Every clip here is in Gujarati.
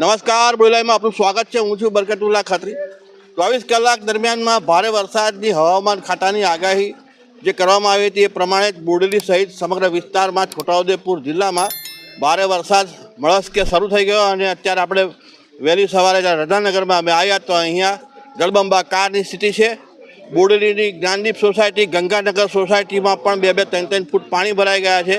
નમસ્કાર બોલાઈમાં આપનું સ્વાગત છે. હું છું બરકતુલ્લા ખત્રી. ચોવીસ કલાક દરમિયાનમાં ભારે વરસાદની હવામાન ખાતાની આગાહી જે કરવામાં આવી હતી એ પ્રમાણે જ બોડેલી સહિત સમગ્ર વિસ્તારમાં છોટાઉદેપુર જિલ્લામાં ભારે વરસાદ મળસ્કે શરૂ થઈ ગયો અને અત્યારે આપણે વહેલી સવારે જ્યારે રજાનગરમાં અમે આવ્યા તો અહીંયા જળબંબાકારની સ્થિતિ છે. બોડેલીની જ્ઞાનદીપ સોસાયટી, ગંગાનગર સોસાયટીમાં પણ બે બે ત્રણ ત્રણ ફૂટ પાણી ભરાઈ ગયા છે.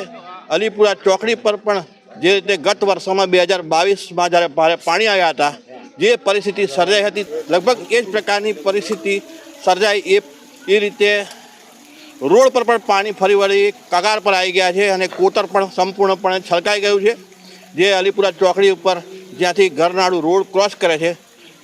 અલીપુરા ચોકડી પર પણ જે રીતે ગત વર્ષોમાં બે હજાર બાવીસમાં જ્યારે ભારે પાણી આવ્યા હતા, જે પરિસ્થિતિ સર્જાઈ હતી, લગભગ એ જ પ્રકારની પરિસ્થિતિ સર્જાઈ. એ એ રીતે રોડ પર પણ પાણી ફરી વળી કગાર પર આવી ગયા છે અને કોતર પણ સંપૂર્ણપણે છલકાઈ ગયું છે. જે અલીપુરા ચોકડી ઉપર જ્યાંથી ગરનાળું રોડ ક્રોસ કરે છે,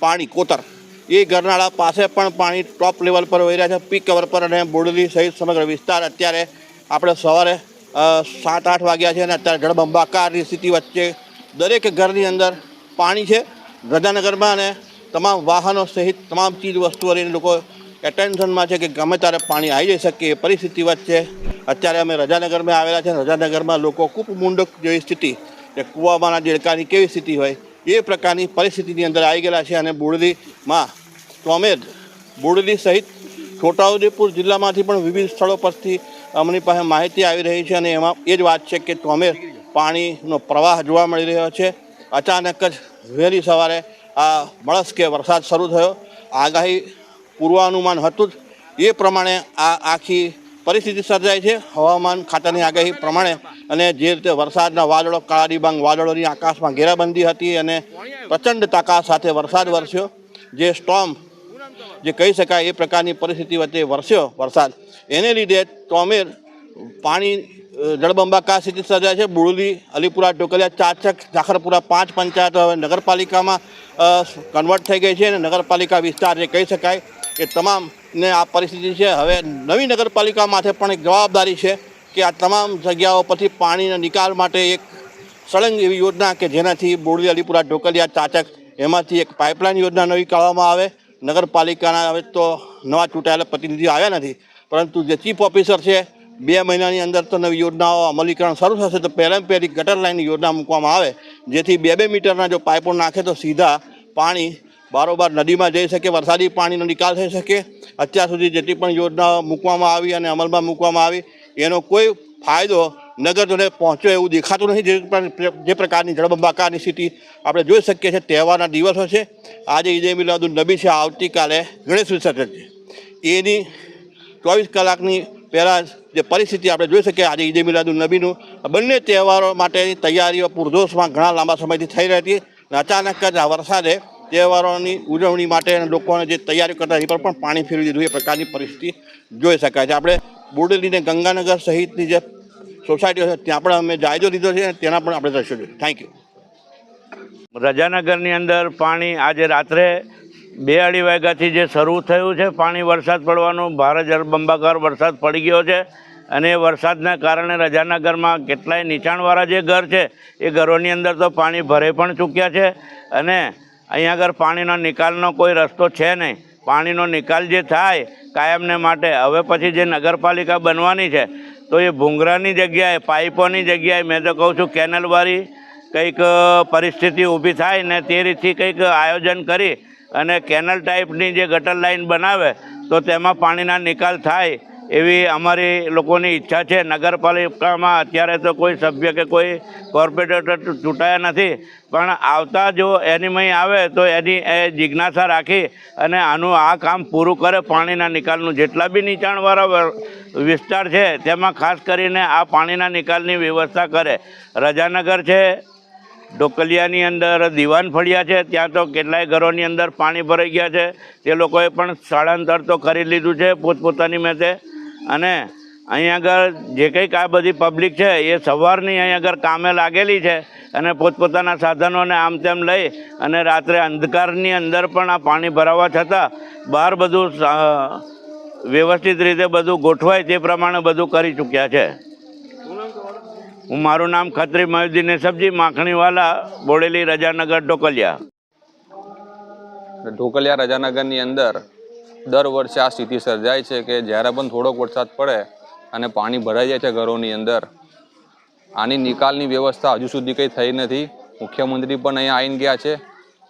પાણી કોતર. એ ગરનાળા પાસે પણ પાણી ટોપ લેવલ પર વહી રહ્યા છે, પીક કવર પર અને બોડેલી સહિત સમગ્ર વિસ્તાર. અત્યારે આપણે સવારે સાત આઠ વાગ્યા છે અને અત્યારે જળબંબાકારની સ્થિતિ વચ્ચે દરેક ઘરની અંદર પાણી છે. રજાનગરમાં અને તમામ વાહનો સહિત તમામ ચીજ વસ્તુઓ લઈને લોકો એટેન્શનમાં છે કે ગમે ત્યારે પાણી આવી જઈ શકે એ પરિસ્થિતિ વચ્ચે અત્યારે અમે રજાનગરમાં આવેલા છે. રજાનગરમાં લોકો કૂપ મુંડક જેવી સ્થિતિ કે કૂવામાંના દેડકાની કેવી સ્થિતિ હોય એ પ્રકારની પરિસ્થિતિની અંદર આવી ગયેલા છે અને બોડલીમાં ચોમેર બુડલી સહિત છોટાઉદેપુર જિલ્લામાંથી પણ વિવિધ સ્થળો પરથી અમની પાસે માહિતી આવી રહી છે અને એમાં એ જ વાત છે કે ચોમેર પાણીનો પ્રવાહ જોવા મળી રહ્યો છે. અચાનક જ વહેલી સવારે આ મળસ્કે વરસાદ શરૂ થયો. આગાહી પૂર્વાનુમાન હતું જ એ પ્રમાણે આ આખી પરિસ્થિતિ સર્જાય છે. હવામાન ખાતાની આગાહી પ્રમાણે અને જે રીતે વરસાદના વાદળો કાળા ડિબાંગ વાદળોની આકાશમાં ઘેરાબંધી હતી અને પ્રચંડ તાકાત સાથે વરસાદ વરસ્યો. જે સ્ટોમ જે કહી શકાય એ પ્રકારની પરિસ્થિતિ વચ્ચે વરસ્યો વરસાદ. એને લીધે ચોમેર પાણી જળબંબાકાર સ્થિતિ સર્જાય છે. બુરલી અલીપુરા, ઢોકલિયા, ચાચક, ઝાખરપુરા પાંચ પંચાયતો હવે નગરપાલિકામાં કન્વર્ટ થઈ ગઈ છે અને નગરપાલિકા વિસ્તાર જે કહી શકાય એ તમામને આ પરિસ્થિતિ છે. હવે નવી નગરપાલિકા માથે પણ એક જવાબદારી છે કે આ તમામ જગ્યાઓ પરથી પાણીના નિકાલ માટે એક સળંગ એવી યોજના કે જેનાથી બોરલી અલીપુરા, ઢોકલિયા, ચાચક એમાંથી એક પાઇપલાઇન યોજના નવી કાઢવામાં આવે. નગરપાલિકાના હવે તો નવા ચૂંટાયેલા પ્રતિનિધિઓ આવ્યા નથી. પરંતુ જે ચીફ ઓફિસર છે, બે મહિનાની અંદર તો નવી યોજનાઓ અમલીકરણ શરૂ થશે, તો પહેલાં પહેલી ગટર લાઇનની યોજના મૂકવામાં આવે. જેથી બે બે મીટરના જો પાઇપો નાખે તો સીધા પાણી બારોબાર નદીમાં જઈ શકે, વરસાદી પાણીનો નિકાલ થઈ શકે. અત્યાર સુધી જેટલી પણ યોજનાઓ મૂકવામાં આવી અને અમલમાં મૂકવામાં આવી, એનો કોઈ ફાયદો નગરજનોને પહોંચ્યો એવું દેખાતું નથી. જે પણ જે પ્રકારની જળબંબાકારની સ્થિતિ આપણે જોઈ શકીએ છીએ. તહેવારના દિવસો છે. આજે ઈદે મિલાદુલ નબી છે. આવતીકાલે ગણેશ વિસર્જન છે. એની ચોવીસ કલાકની પહેલાં જે પરિસ્થિતિ આપણે જોઈ શકીએ. આજે ઈદે મિલાદુલ નબીનું બંને તહેવારો માટેની તૈયારીઓ પૂરજોશમાં ઘણા લાંબા સમયથી થઈ રહી હતી. અને અચાનક જ આ વરસાદે તહેવારોની ઉજવણી માટે લોકોને જે તૈયારી કરતા એ પણ પાણી ફેરવી દીધું. એ પ્રકારની પરિસ્થિતિ જોઈ શકાય છે. આપણે બોડેલીને ગંગાનગર સહિતની જે સોસાયટીઓ છે, ત્યાં પણ અમે જાયજો દીધો છે, તેના પણ આપણે દ્રશ્યો જોઈએ થેન્ક યુ રજાનગરની અંદર પાણી આજે રાત્રે બે અઢી વાગ્યાથી જે શરૂ થયું છે, પાણી વરસાદ પડવાનું, ભારે જળબંબાકાર વરસાદ પડી ગયો છે અને વરસાદના કારણે રજાનગરમાં કેટલાય નીચાણવાળા જે ઘર છે, એ ઘરોની અંદર તો પાણી ભરે પણ ચૂક્યા છે અને અહીંયા આગળ પાણીનો નિકાલનો કોઈ રસ્તો છે નહીં. પાણીનો નિકાલ જે થાય કાયમને માટે, હવે પછી જે નગરપાલિકા બનવાની છે તો એ ભૂંગરાની જગ્યાએ, પાઇપોની જગ્યાએ મેં તો કહું છું કેનલવાળી કંઈક પરિસ્થિતિ ઊભી થાય ને તે રીતથી કંઈક આયોજન કરી અને કેનલ ટાઈપની જે ગટર લાઈન બનાવે, તો તેમાં પાણીના નિકાલ થાય એવી અમારી લોકોની ઈચ્છા છે. નગરપાલિકામાં અત્યારે તો કોઈ સભ્ય કે કોઈ કોર્પોરેટર ચૂંટાયા નથી. પણ આવતા જો એનીમય આવે તો એની એ જિજ્ઞાસા રાખી અને આનું આ કામ પૂરું કરે પાણીના નિકાલનું. જેટલા બી નીચાણવાળા વિસ્તાર છે, તેમાં ખાસ કરીને આ પાણીના નિકાલની વ્યવસ્થા કરે. રજાનગર છે ઢોકલિયાની અંદર દિવાન ફળિયા છે, ત્યાં તો કેટલાય ઘરોની અંદર પાણી ભરાઈ ગયા છે. તે લોકોએ પણ સ્થળાંતર તો કરી લીધું છે પોતપોતાની મેતે અને અહીંયા આગળ જે કંઈક આ બધી પબ્લિક છે, એ સવારની અહીંયા આગળ કામે લાગેલી છે અને પોતપોતાના સાધનોને આમ તેમ લઈ અને રાત્રે અંધકારની અંદર પણ આ પાણી ભરાવા છતાં બહાર બધું વ્યવસ્થિત રીતે બધું ગોઠવાય તે પ્રમાણે બધું કરી ચૂક્યા છે. હું મારું નામ ખત્રી મયુદ્દીન સબ્જી માખણીવાલા, બોડેલી રજાનગર, ઢોકલિયા. ઢોકલિયા રજાનગરની અંદર દર વર્ષે આ સ્થિતિ સર્જાય છે કે જ્યારે પણ થોડોક વરસાદ પડે અને પાણી ભરાઈ જાય છે ઘરોની અંદર, આની નિકાલની વ્યવસ્થા હજુ સુધી કંઈ થઈ નથી. મુખ્યમંત્રી પણ અહીંયા આવીને ગયા છે,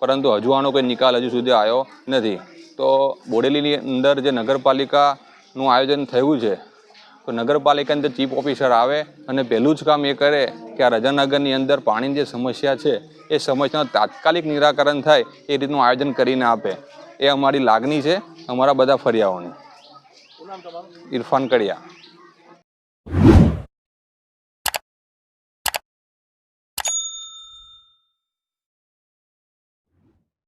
પરંતુ હજુ આનો કોઈ નિકાલ હજુ સુધી આવ્યો નથી. તો બોડેલીની અંદર જે નગરપાલિકાનું આયોજન થયું છે તો નગરપાલિકાની અંદર ચીફ ઓફિસર આવે અને પહેલું જ કામ એ કરે કે આ રજાનગરની અંદર પાણીની જે સમસ્યા છે એ સમસ્યાનું તાત્કાલિક નિરાકરણ થાય એ રીતનું આયોજન કરીને આપે. એ અમારી લાગણી છે અમારા બધા ફરિયાઓની. ઇરફાન કડિયા.